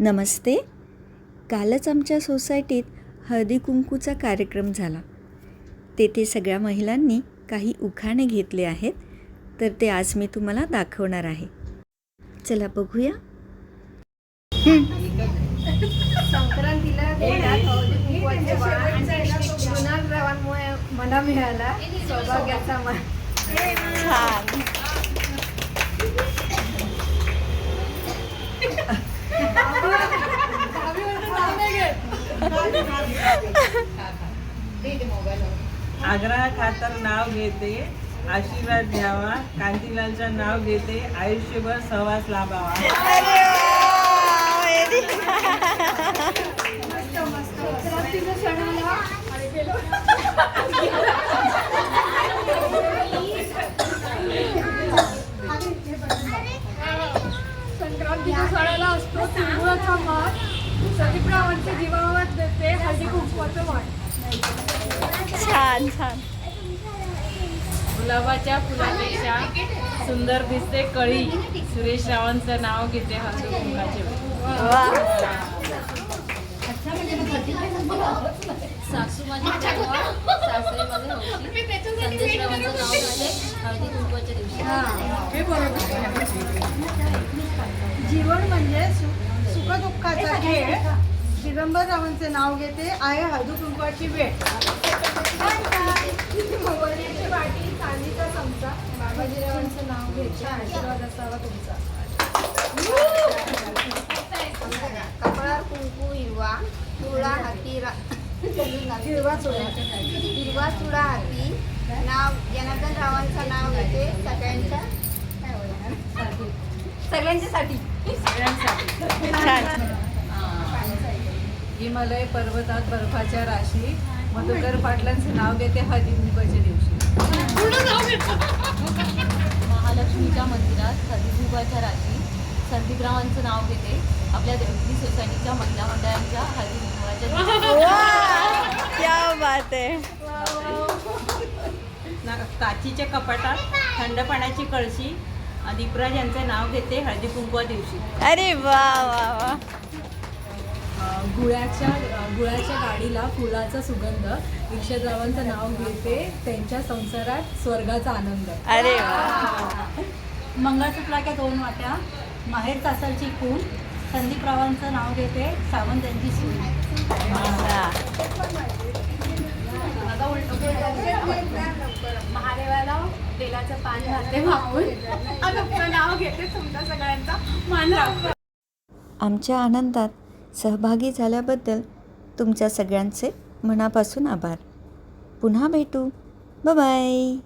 नमस्ते. कालच आमच्या सोसायटीत हळदी कुंकूचा कार्यक्रम झाला. तेथे सगळ्या महिलांनी काही उखाणे घेतले आहेत तर ते आज मी तुम्हाला दाखवणार आहे. चला बघूया. संक्रांतीला मिळाला सौभाग्याचा मान. आग्रह खातर नाव घेते आशीर्वाद द्यावा कांतीलालचं नाव घेते आयुष्यभर सहवास लाभावा. संक्रांतीच्या सणाला असतो तिळगुळाचा मान सतीप्रावांच्या जीवा देते हळदी कुंकवाचं वाण छान छान. गुलाबाच्या फुलापेक्षा सुंदर दिसते कळी. सुरेश रावांचं नाव घेते हळदी कुंकाचे सासू माझी परवा, सासरे माझे हौशी. संदेशरावांचं नाव घेते हळदी कुंकवाच्या दिवशी. जीवन म्हणजे सु- सुखदुःखाचा खेळ. दिगंबररावांचे नाव घेते. आहे हळदी कुंकवाची वेळ. मोबाईलची वाटी चांदीचा चमचा बाबाजीरावांचं नाव घेते आशीर्वाद असावा तुमचा कपाळावर कुंकू हिरवा चुडा हाती रा- हिरवा चुडा. हिरवा चुडा हाती नाव जनार्दन रावांचं नाव घेते. सगळ्यांच्या काय बोलणार? हिमालय पर्वतात बर्फाच्या राशी मधुकर पाटलांचं नाव घेते हळदी कुंकाच्या दिवशी. महालक्ष्मीच्या मंदिरात हळदी कुंकवाच्या राशी संदीपरावांचं नाव घेते आपल्या देवगिरी सोसायटीच्या महिला मंडळांच्या हळदी कुंकवाच्या दिवशी. क्या बात आहे. ना- काचीच्या कपाटात थंड पाण्याची कळशी दीपराज यांचे नाव घेते हळदी कुंकवा दिवशी. अरे वा वा वा. गुळाच्या गुळाच्या गाडीला फुलाचा सुगंध. ईर्षदरावांचं नाव घेते त्यांच्या संसारात स्वर्गाचा आनंद. अरे मंगळसूत्राच्या दोन वाट्या माहेर तासाची खून. संदीपरावांचं नाव घेते सावंत यांची सून. महादेवाला तेलाचं पान घालते नाव घेते तुमच्या सगळ्यांचा. मान आमच्या आनंदात सहभागी झाल्याबद्दल तुमच्या सगळ्यांचे मनापासून आभार. पुन्हा भेटू. बाय